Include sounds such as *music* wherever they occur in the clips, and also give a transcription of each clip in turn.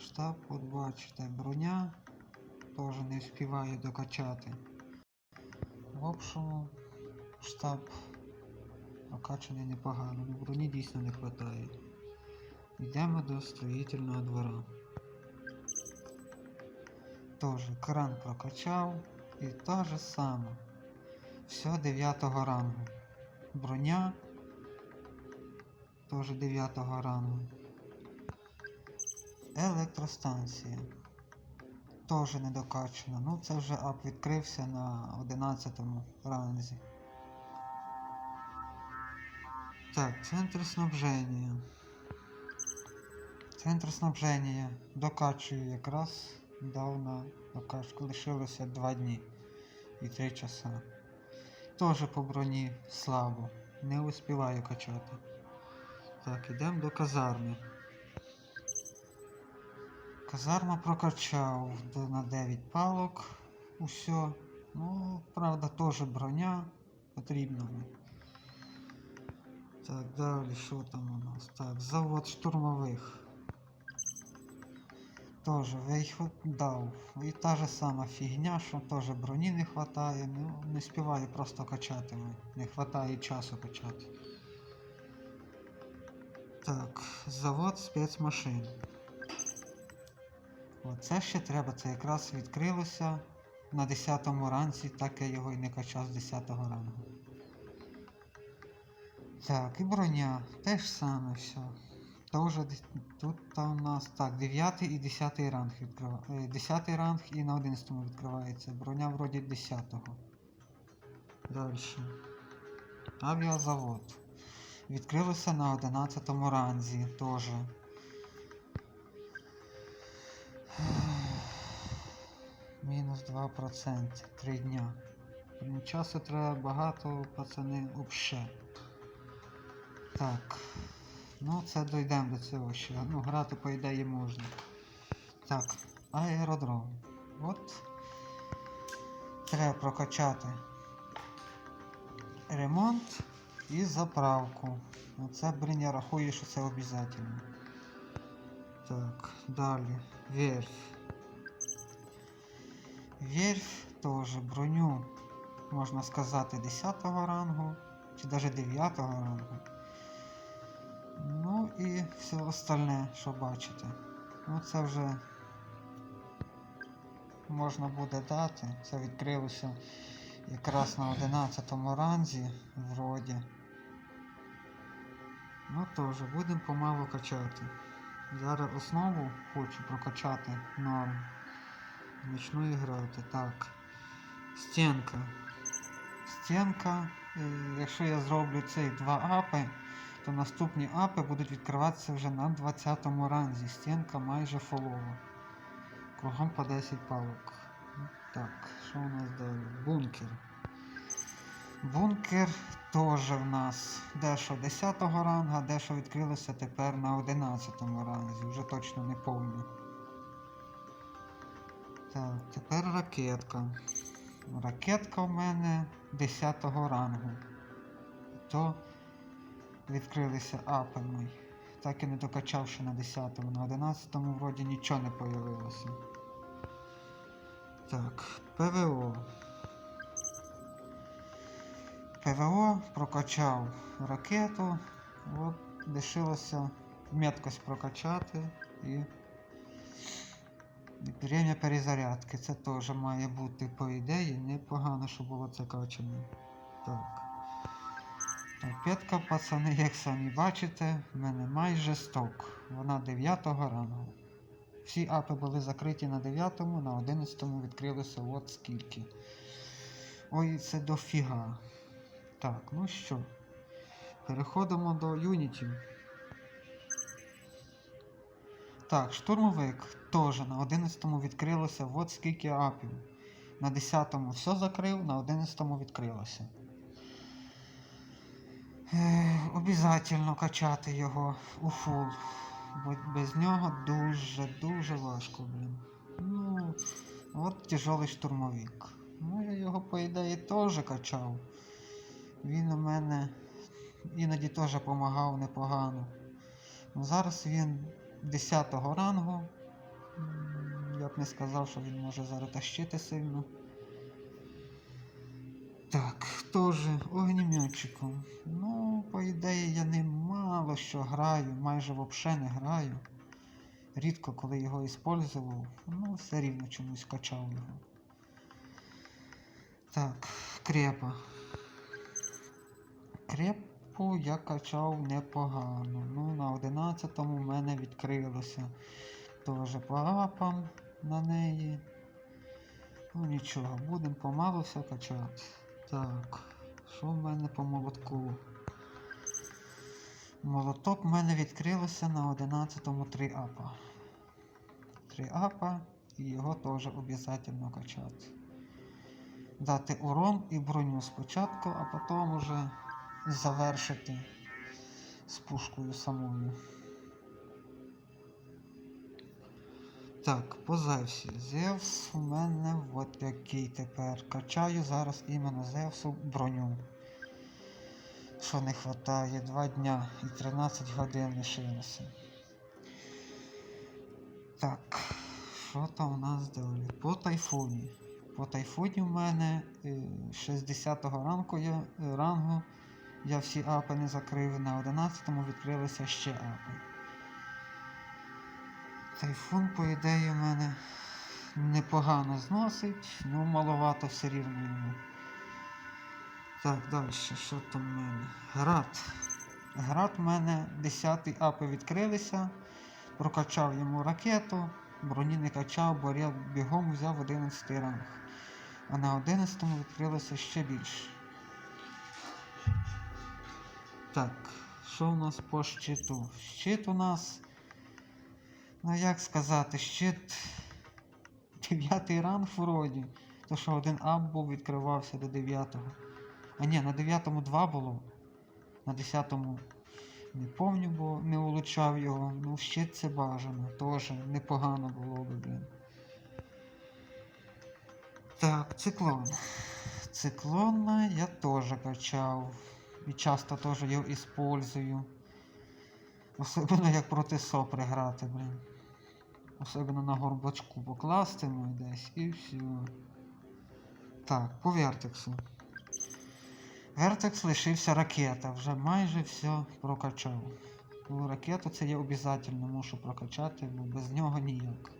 Штаб, от бачите, броня. Теж не встигаю докачати. В общому, штаб прокачаний непогано, але броні дійсно не вистачає. Йдемо до строїтельного двора. Тоже кран прокачав і те же саме. Все 9 рангу. Броня теж 9 рангу. Електростанція. Теж не докачана. Ну це вже ап відкрився на 11 ранзі. Так, центр снабження. Центр снабження докачую якраз дав на докачку. Лишилося 2 дні і 3 часа. Теж по броні слабо. Не успіваю качати. Так, ідемо до казарми. Казарма прокачав на 9 палок. Усьо. Ну, правда, теж броня потрібна. Так, далі, що там у нас? Так, завод штурмових. Тоже виход дав. І та же сама фігня, що теж броні не вистачає. Ну, не співаю просто качати. Не вистачає часу качати. Так, завод спецмашин. Оце ще треба, це якраз відкрилося на 10 ранці, так я його і не качав з 10 го рангу. Так, і броня, те ж саме все. Дес- тут та у нас так, 9 і 10 ранг відкриває. 10 ранг і на 11 му відкривається. Броня вроді 10-го. Далі. Авіазавод. Відкрилося на 11 ранзі теж. Мінус 2%. 3 дня. Часу треба багато, пацани, вообще. Так. Ну, це дійдемо до цього ще. Ну, грати по ідеї можна. Так, аеродром. От. Треба прокачати ремонт і заправку. Оце, блін, я рахую, що це обов'язково. Так, далі. Верфь. Верфь теж броню, можна сказати, 10 рангу, чи навіть 9 рангу. Ну і все остальне, що бачите. Ну це вже можна буде дати. Це відкрилося якраз на 11 ранзі, вроді. Ну теж, будемо помалу качати. Зараз основу хочу прокачати норм. Почну грати. Так. Стінка. Стінка. е, Якщо я зроблю ці два апи, то наступні апи будуть відкриватися вже на 20 му ранзі. Стінка майже фолова. Кругом по 10 палок. Так, що у нас далі? Бункер. Бункер теж в нас дещо 10 ранга, дещо відкрилося тепер на 11 ранзі. Вже точно не повні. Так, тепер ракетка. Ракетка в мене 10 рангу. То відкрилися апи мої. Так і не докачав ще на 10-му. На 11-му вроді нічого не появилося. Так, ПВО. ПВО прокачав ракету. От лишилося меткость прокачати і і Время перезарядки. Це теж має бути по ідеї. Непогано, що було це качане. Так. П'ятка, пацани, як самі бачите, в мене майже сток. Вона 9 рангу. Всі апи були закриті на 9, на 11 відкрилося от скільки. Ой, це дофіга. Так, ну що. Переходимо до юнітів. Так, штурмовик теж на 11-му відкрилося от скільки апів. На 10-му все закрив, на 11-му відкрилося. Е, Обязательно качати його у фул. Бо без нього дуже-дуже важко, блін. Ну, от тяжелий штурмовик. Ну, я його, по ідеї, теж качав. Він у мене іноді теж допомагав непогано. Ну, зараз він 10 го рангу, Я б не сказав, що він може зараз тащити сильно. Так, теж огнім'ятчиком. Ну, по ідеї, я не мало що граю, майже взагалі не граю. Рідко коли його іспользував, ну все рівно чомусь качав його. Так, крепа. Крепу я качав непогано. Ну, на 11-му в мене відкрилося. Теж по апам на неї. Ну нічого, будемо помалу все качати. Так, що в мене по молотку? Молоток в мене відкрилося на 11-му 3 апа. 3 апа і його теж обов'язково качати. Дати урон і броню спочатку, а потім уже завершити з пушкою самою. Так, по Зевсі. Зевс у мене от який тепер. Качаю зараз іменно Зевсу броню. Що не вистачає? Два дня і 13 годин лишилося. Так, що там у нас далі? По тайфуні. По тайфуні в мене е, 60-го ранку я, е, рангу я всі апи не закрив, на 11-му відкрилися ще апи. Тайфун, по ідеї, у мене непогано зносить, ну маловато все рівно йому. Так, далі, що там в мене? Град. Град в мене 10 апи відкрилися, прокачав йому ракету, броні не качав, бо я бігом взяв 11 ранг. А на 11 відкрилося ще більше. Так, що у нас по щиту? Щит у нас. Ну як сказати, щит *laughs* 9 ранг вроді. То що один ап був відкривався до 9-го. А ні, на 9-му 2 було. На 10-му не помню, бо не улучшав його. Ну, щит це бажано. Теж непогано було би, блін. Так, циклон. Циклона я теж качав. І часто теж його использую. Особливо як проти сопри грати, блін. Особливо на горбачку покласти ну, десь і все. Так, по вертексу. Вертекс лишився ракета, вже майже все прокачав. Ну, ракету це я обов'язково мушу прокачати, бо без нього ніяк.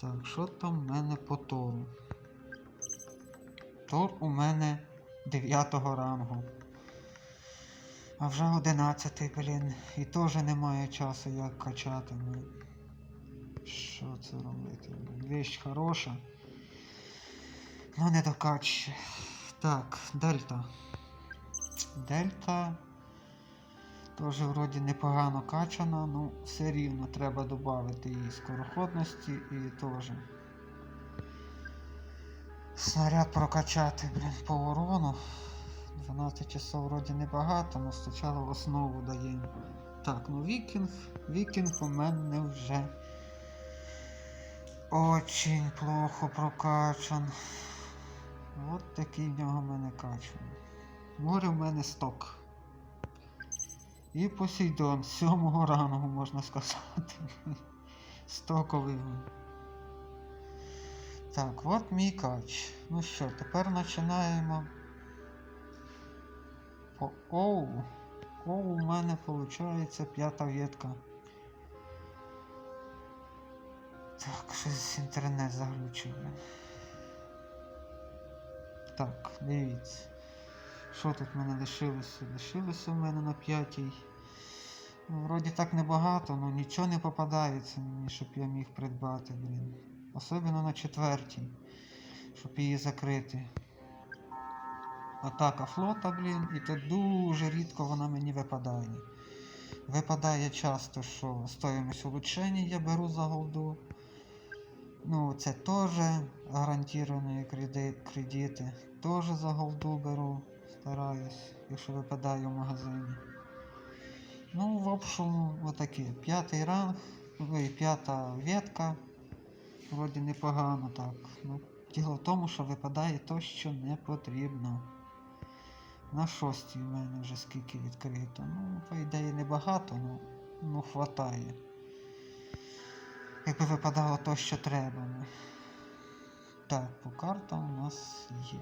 Так, що там в мене по Тору? Тор у мене 9 рангу. А вже 11, блін. І теж немає часу як качати. Ну. Що це робити? Вещь хороша. Ну не докачує. Так, дельта. Дельта. Теж вроді непогано качана, ну все рівно треба додати її скороходності і теж. Снаряд прокачати, блін, по урону. 12 часов вроді небагато, але спочатку в основу даємо. Так, ну вікінг. Вікінг у мене вже очень плохо прокачан. От такий в нього в мене качан. Море в мене сток. І Посейдон сьомого рангу, можна сказати. *laughs* Стоковий. Так, от мій кач. Ну що, тепер починаємо. По оу. Оу у мене виходить п'ята ветка. Так, щось інтернет заглючив. Так, дивіться. Що тут в мене лишилося? Лишилося в мене на п'ятій. Ну, вроді так небагато, але нічого не попадається мені, щоб я міг придбати, блін. Особливо на четвертій, щоб її закрити. Атака флота, блін, і то дуже рідко вона мені випадає. Випадає часто, що стоїмость улучшення я беру за голду. Ну, це теж гарантовані креди- кредити. Теж за голду беру, стараюсь, якщо випадає в магазині. Ну, в общем, отакі. П'ятий ранг, ой, п'ята ветка. Вроді непогано так. Ну, діло в тому, що випадає то, що не потрібно. На шостій в мене вже скільки відкрито. Ну, по ідеї небагато, ну, ну хватає. якби випадало то, що треба. ну. Так, по картам у нас є.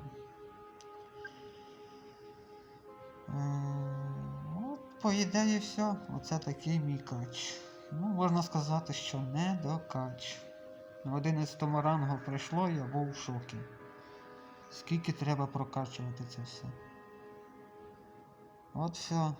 Е, От, по ідеї, все. Оце такий мій кач. Ну, можна сказати, що не до кач. На 11 рангу прийшло, я був в шокі. Скільки треба прокачувати це все. От все.